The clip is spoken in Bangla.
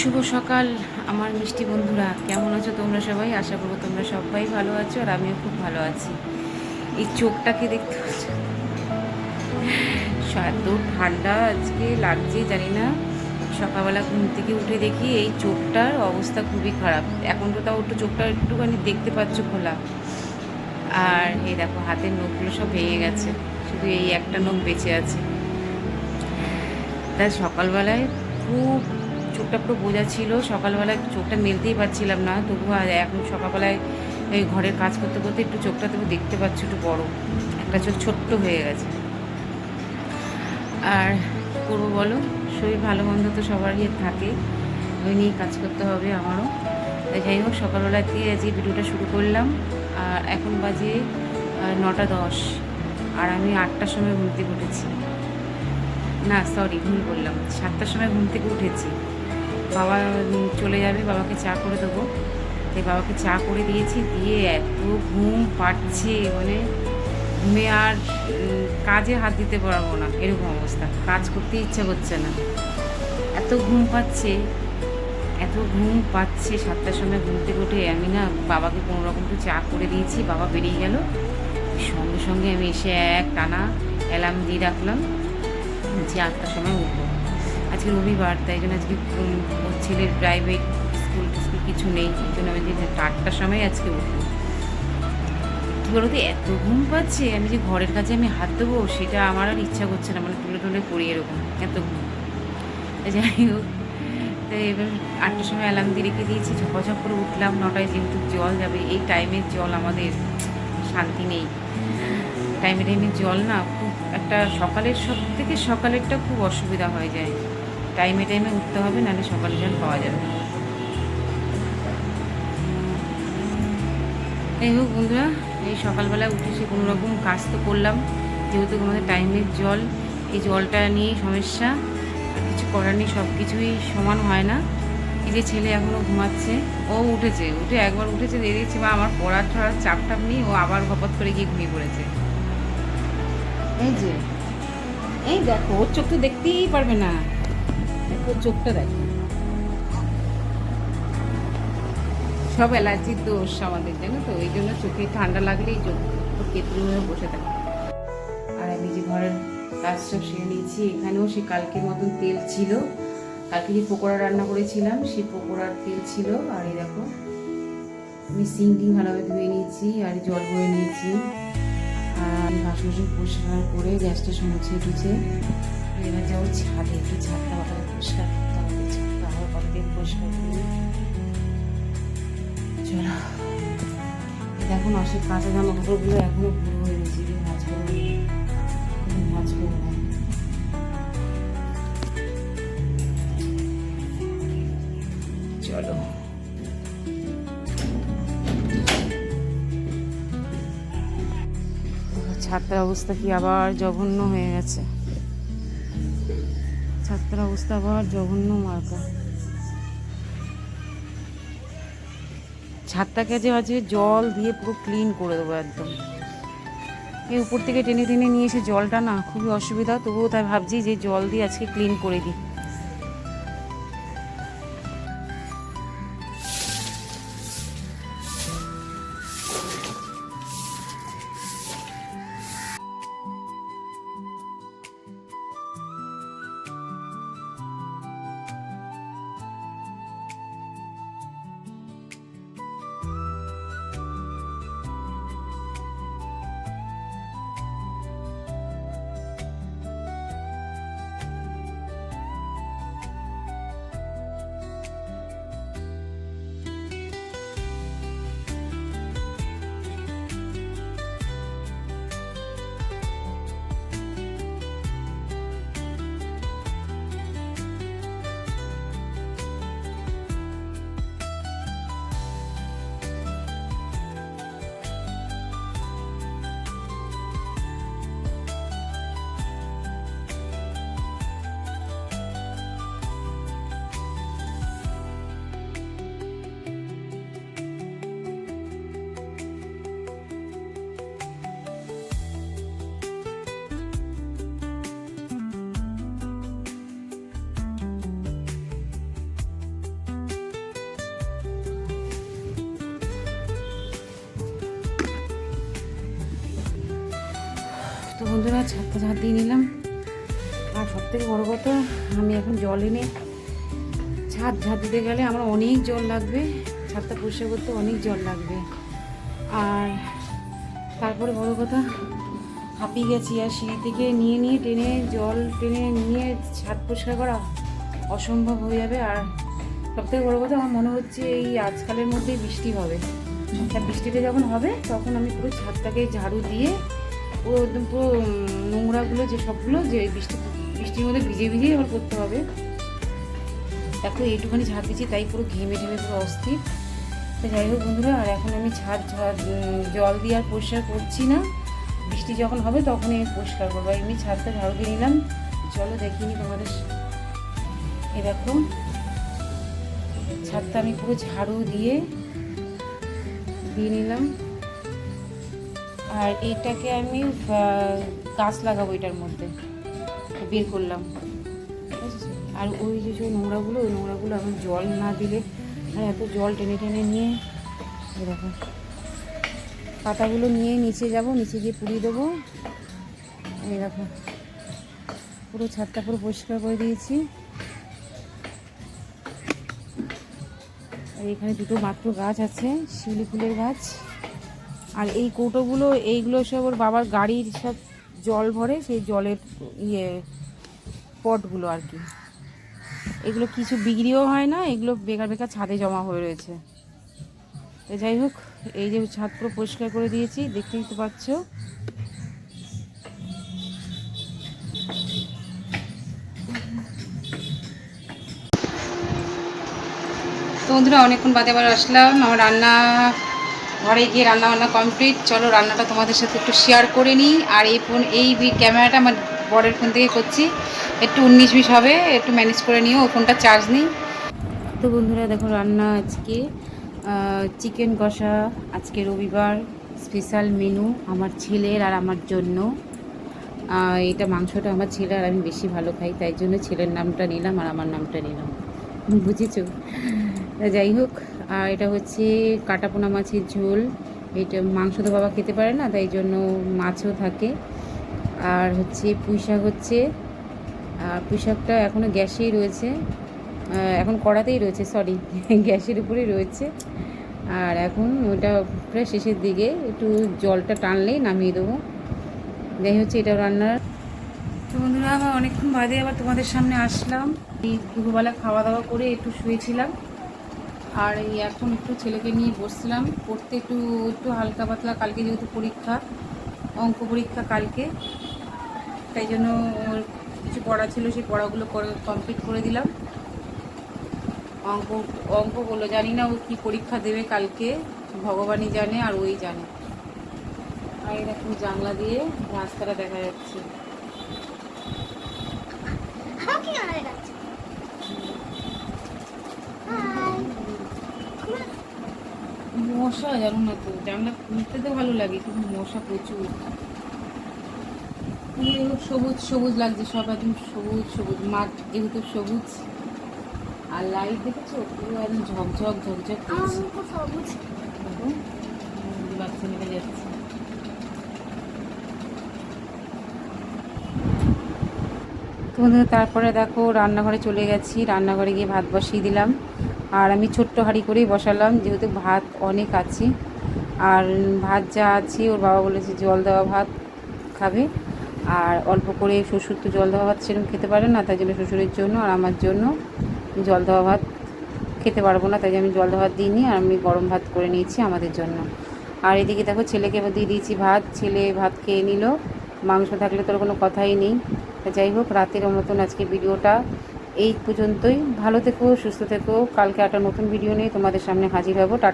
শুভ সকাল, আমার মিষ্টি বন্ধুরা। কেমন আছো তোমরা সবাই? আশা করব তোমরা সবাই ভালো আছো আর আমিও খুব ভালো আছি। এই চোখটাকে দেখতে এত ঠান্ডা আজকে লাগছে, জানি না। সকালবেলা ঘুম থেকে উঠে দেখি এই চোখটার অবস্থা খুবই খারাপ। এখন তো তাও একটু চোখটা একটুখানি দেখতে পাচ্ছ খোলা। আর এই দেখো, হাতের নখগুলো সব ভেঙে গেছে। শুধু এই একটা নখ বেঁচে আছে। তাই সকালবেলায় খুব চোখটা পুরো বোঝা ছিল সকালবেলায় চোখটা মেলতেই পারছিলাম না তবু আর এখন সকালবেলায় এই ঘরের কাজ করতে করতে একটু চোখটা তবু দেখতে পাচ্ছি একটু বড়, একটা চোখ ছোট্ট হয়ে গেছে। আর করব বলো? শরীর ভালো, মন্দ তো সবারই থাকে, ওই নিয়েই কাজ করতে হবে আমারও। তাই যাই হোক, সকালবেলা দিয়ে আজকে ভিডিওটা শুরু করলাম, আর এখন বাজে নটা দশ, আর আমি আটটার সময় ঘুম থেকে উঠেছি। না সরি ভুল বললাম, সাতটার সময় ঘুম থেকে উঠেছি। বাবা চলে যাবে, বাবাকে চা করে দেবো। তাই বাবাকে চা করে দিয়েছি, দিয়ে এত ঘুম পাচ্ছে মানে ঘুমে আর কাজে হাত দিতে পারব না, এরকম অবস্থা। কাজ করতে ইচ্ছা করছে না। এত ঘুম পাচ্ছে, এত ঘুম পাচ্ছে, সাতটার সময় ঘুম থেকে উঠে আমি না বাবাকে কোনো রকম একটু চা করে দিয়েছি, বাবা বেরিয়ে গেল। সঙ্গে সঙ্গে আমি এসে এক টানা অ্যালার্ম দিয়ে রাখলাম যে আটটার সময় উঠবো আজকে রবিবার, তাই জন্য আজকে ওর ছেলের প্রাইভেট স্কুল টিস্কুল কিছু নেই এই জন্য আমি আটটার সময় আজকে উঠবো। কী বলতো, এত ঘুম পাচ্ছে, আমি যে ঘরের কাছে আমি হাত দেবো, সেটা আমার আর ইচ্ছা করছে না মানে তুলে তুলে পড়ি এরকম, এত ঘুম। যাই হোক তো এবার আটটার সময় অ্যালার্ম দিয়ে রেখে দিয়েছি ঝপাঝপ করে উঠলাম, নটায় যেহেতু জল যাবে, এই টাইমের জল আমাদের শান্তি নেই। টাইমে টাইমে জল না, খুব একটা সকালের সব থেকে সকালেরটা খুব অসুবিধা হয়ে যায়। টাইমে টাইমে উঠতে হবে, নাহলে সকালে জল পাওয়া যাবে যাই হোক বন্ধুরা, এই সকালবেলা উঠে সে কোনো রকম কাজ তো করলাম। যেহেতু আমাদের টাইমের জল, এই জলটা নিয়েই সমস্যা কিছু করার নেই সব কিছুই সমান হয় না। এই যে ছেলে এখনও ঘুমাচ্ছে, ও উঠেছে, উঠে একবার উঠেছে দিয়েছি বা আমার পড়ার ছড়ার চাপ টাপ নেই, ও আবার ঘপত করে গিয়ে ঘুমিয়ে পড়েছে। এই যে, এই দেখো, ওর চোখ তো দেখতেই পারবে না। ওর চোখটা দেখো সব অ্যালার্জির দোষ আমাদের জানো তো ওই জন্য চোখে ঠান্ডা লাগলেই চোখ কেতলি হয়ে বসে থাকে। আর আমি যে ঘরের কাজ সব সেরে নিয়েছি, এখানেও সে কালকের মতন তেল ছিল। কালকে যে পকোড়া রান্না করেছিলাম সেই পকোড়ার তেল ছিল। আর এই দেখো, আমি সিঙ্কি ভালোভাবে ধুয়ে নিয়েছি আর জল বয়ে নিয়েছি। আর বাসন টাসন পরিষ্কার করে গ্যাসটা মুছে টুছে এবার যাব ছাদে একটু ছাদটা ভালো পরিষ্কার করতে হবে ছাদটা আবার কতদিন পরিষ্কার করি চলো। দেখো মাসের কাঁচা জামা কাপড়গুলো এখনও বুড়ো হয়ে গেছে ভাজ করব ভাজ করব চলো। ছাত্রের অবস্থা কি আবার জঘন্য হয়ে গেছে। ছাত্রের অবস্থা আবার জঘন্য মার্কা ছাদটাকে যে আছে, জল দিয়ে পুরো ক্লিন করে দেবো একদম। এই উপর থেকে টেনে টেনে নিয়ে এসে জলটা না খুবই অসুবিধা, তবুও তাই ভাবছি যে জল দিয়ে আজকে ক্লিন করে দিই। বন্ধুরা, ছাদটা ঝাঁট দিয়ে নিলাম। আর সব থেকে বড়ো কথা, আমি এখন জল এনে ছাদ ঝাঁট দিতে গেলে আমার অনেক জল লাগবে, ছাদটা পরিষ্কার করতে অনেক জল লাগবে। আর তারপরে বড় কথা, হাঁপিয়ে গেছি আর সিঁড়ি থেকে নিয়ে নিয়ে টেনে জল টেনে নিয়ে ছাদ পরিষ্কার করা অসম্ভব হয়ে যাবে। আর সবথেকে বড় কথা, আমার মনে হচ্ছে এই আজকালের মধ্যেই বৃষ্টি হবে। তা বৃষ্টিটা যখন হবে, তখন আমি পুরো ছাদটাকে ঝাড়ু দিয়ে পুরো নোংরাগুলো যে সবগুলো, যে বৃষ্টি, বৃষ্টির মধ্যে ভিজে ভিজেই আবার করতে হবে। দেখো এইটুখানি ঝাঁপ দিচ্ছি তাই পুরো ঘেমে ঢেমে পুরো অস্থির। তো যাই হোক বন্ধুরা, আর এখন আমি ছাদ জল দিয়ে আর পরিষ্কার করছি না। বৃষ্টি যখন হবে তখনই আমি পরিষ্কার করব। এমনি ছাদটা ঝাড়ু দিয়ে নিলাম। চলো দেখিনি তোমাদের এ দেখো ছাদটা আমি পুরো ঝাড়ু দিয়ে দিয়ে নিলাম। আর এটাকে আমি গাছ লাগাবো এটার মধ্যে। বের করলাম। আর ওই যে যে নোংরাগুলো, ওই নোংরাগুলো এখন জল না দিলে আর এত জল টেনে টেনে নিয়ে এরকম পাতাগুলো নিয়ে নিচে যাব, নিচে গিয়ে পুড়িয়ে দেবো। দেখো, পুরো ছাদটা পুরো পরিষ্কার করে দিয়েছি। আর এখানে দুটো মাত্র গাছ আছে, শিউলি ফুলের গাছ। আর এই কৌটোগুলো, এইগুলো সব ওর বাবার গাড়ির সব জল ভরে সেই জলের ইয়ে পটগুলো আর কি। এগুলো কিছু বিক্রিও হয় না, এগুলো বেকার বেকার ছাদে জমা হয়ে রয়েছে। তো যাই হোক, এই যে ছাদ পুরো পরিষ্কার করে দিয়েছি দেখতেই তো পাচ্ছ। তো বন্ধুরা, অনেকক্ষণ বাদে আবার আসলাম। আমার রান্না ঘরে গিয়ে রান্না বান্না কমপ্লিট চলো রান্নাটা তোমাদের সাথে একটু শেয়ার করে নিই। আর এই ফোন এই ক্যামেরাটা আমার বরের ফোন থেকে করছি। একটু উনিশ বিশ হবে, একটু ম্যানেজ করে নিও, ও ফোনটা চার্জ নিই। তো বন্ধুরা, দেখো রান্না আজকে চিকেন কষা, আজকে রবিবার স্পেশাল মেনু আমার ছেলের আর আমার জন্য। এটা মাংসটা আমার ছেলে আর আমি বেশি ভালো খাই, তাই জন্য ছেলের নামটা নিলাম আর আমার নামটা নিলাম। বুঝেছ? যাই হোক। আর এটা হচ্ছে কাটাপোনা মাছের ঝোল। এটা মাংস তো বাবা খেতে পারে না, তাই জন্য মাছও থাকে। আর হচ্ছে পুঁই শাক হচ্ছে। আর পুঁই শাকটা এখনও গ্যাসেই রয়েছে। এখন কড়াতেই রয়েছে সরি গ্যাসের উপরেই রয়েছে। আর এখন ওটা প্রায় শেষের দিকে, একটু জলটা টানলেই নামিয়ে দেবো। যাই হচ্ছে এটা রান্নার। তো বন্ধুরা, আমার অনেকক্ষণ বাদে আবার তোমাদের সামনে আসলাম। এই দুপুরবেলা খাওয়া দাওয়া করে একটু শুয়েছিলাম। আর এই এখন একটু ছেলেকে নিয়ে বসছিলাম। পড়তে একটু একটু হালকা পাতলা, কালকে যেহেতু পরীক্ষা, অঙ্ক পরীক্ষা কালকে। তাই জন্য কিছু পড়া ছিল, সেই পড়াগুলো কমপ্লিট করে দিলাম। অঙ্ক অঙ্ক বলল জানি না ও কী পরীক্ষা দেবে কালকে, ভগবানই জানে আর ওই জানে। আর এরকম জানলা দিয়ে রাস্তাটা দেখা যাচ্ছে। মশা জানো না তো জানলা খুলতে তো ভালো লাগে কিন্তু মশা প্রচুর। সবুজ সবুজ লাগছে সব একদম সবুজ সবুজ। মাঠ যেহেতু সবুজ। আর লাইট দেখেছ? পুরো একদম ঝকঝক ঝকঝক সবুজ। বাচ্চা যাচ্ছে। তো তারপরে দেখো রান্নাঘরে চলে গেছি। রান্নাঘরে গিয়ে ভাত বসিয়ে দিলাম। আর আমি ছোট্ট হাঁড়ি করেই বসালাম, যেহেতু ভাত অনেক আছে। আর ভাত যা আছে, ওর বাবা বলেছে জল দেওয়া ভাত খাবে। আর অল্প করে শ্বশুর তো জল দেওয়া ভাত সেরকম খেতে পারে না, তাই জন্য শ্বশুরের জন্য আর আমার জন্য জল দেওয়া ভাত খেতে পারব না, তাই আমি জল দেওয়া ভাত দিইনি আর আমি গরম ভাত করে নিয়েছি আমাদের জন্য। আর এদিকে দেখো ছেলেকে দিয়ে দিয়েছি ভাত, ছেলে ভাত খেয়ে নিল, মাংস থাকলে তোর কোনো কথাই নেই। যাই হোক, রাতের মতন আজকে ভিডিওটা। এই পর্যন্তই। ভালো থেকো, সুস্থ থেকো। কালকে একটা নতুন ভিডিও নিয়ে তোমাদের সামনে হাজির হব। টাটা।